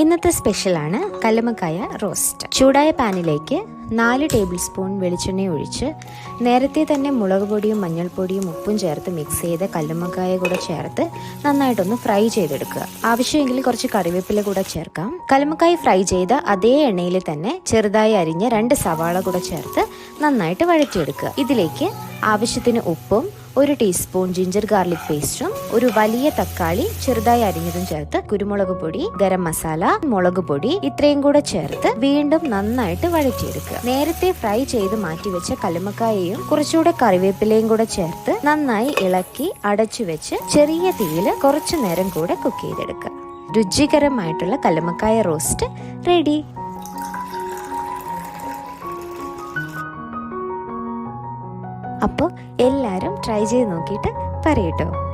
ഇന്നത്തെ സ്പെഷ്യലാണ് കല്ലുമക്കായ റോസ്റ്റ്. ചൂടായ പാനിലേക്ക് നാല് ടേബിൾ സ്പൂൺ വെളിച്ചെണ്ണ ഒഴിച്ച് നേരത്തെ തന്നെ മുളക് പൊടിയും മഞ്ഞൾപ്പൊടിയും ഉപ്പും ചേർത്ത് മിക്സ് ചെയ്ത കല്ലുമക്കായ കൂടെ ചേർത്ത് നന്നായിട്ടൊന്ന് ഫ്രൈ ചെയ്തെടുക്കുക. ആവശ്യമെങ്കിൽ കുറച്ച് കറിവേപ്പില കൂടെ ചേർക്കാം. കല്ലുമക്കായ ഫ്രൈ ചെയ്ത അതേ എണ്ണയിൽ തന്നെ ചെറുതായി അരിഞ്ഞ രണ്ട് സവാള കൂടെ ചേർത്ത് നന്നായിട്ട് വഴറ്റിയെടുക്കുക. ഇതിലേക്ക് ആവശ്യത്തിന് ഉപ്പും ഒരു ടീസ്പൂൺ ജിഞ്ചർ ഗാർലിക് പേസ്റ്റും ഒരു വലിയ തക്കാളി ചെറുതായി അരിഞ്ഞതും ചേർത്ത് കുരുമുളക് പൊടി ഗരം മസാല മുളക് പൊടി ഇത്രയും കൂടെ ചേർത്ത് വീണ്ടും നന്നായിട്ട് വഴറ്റിയെടുക്കുക. നേരത്തെ ഫ്രൈ ചെയ്ത് മാറ്റിവെച്ച കല്ലുമക്കായയും കുറച്ചുകൂടെ കറിവേപ്പിലയും കൂടെ ചേർത്ത് നന്നായി ഇളക്കി അടച്ചു വെച്ച് ചെറിയ തീയിൽ കുറച്ചു നേരം കൂടെ കുക്ക് ചെയ്തെടുക്കുക. രുചികരമായിട്ടുള്ള കല്ലുമക്കായ റോസ്റ്റ് റെഡി അപ്പോൾ എല്ലാവരും ട്രൈ ചെയ്ത് നോക്കിയിട്ട് പറയട്ടോ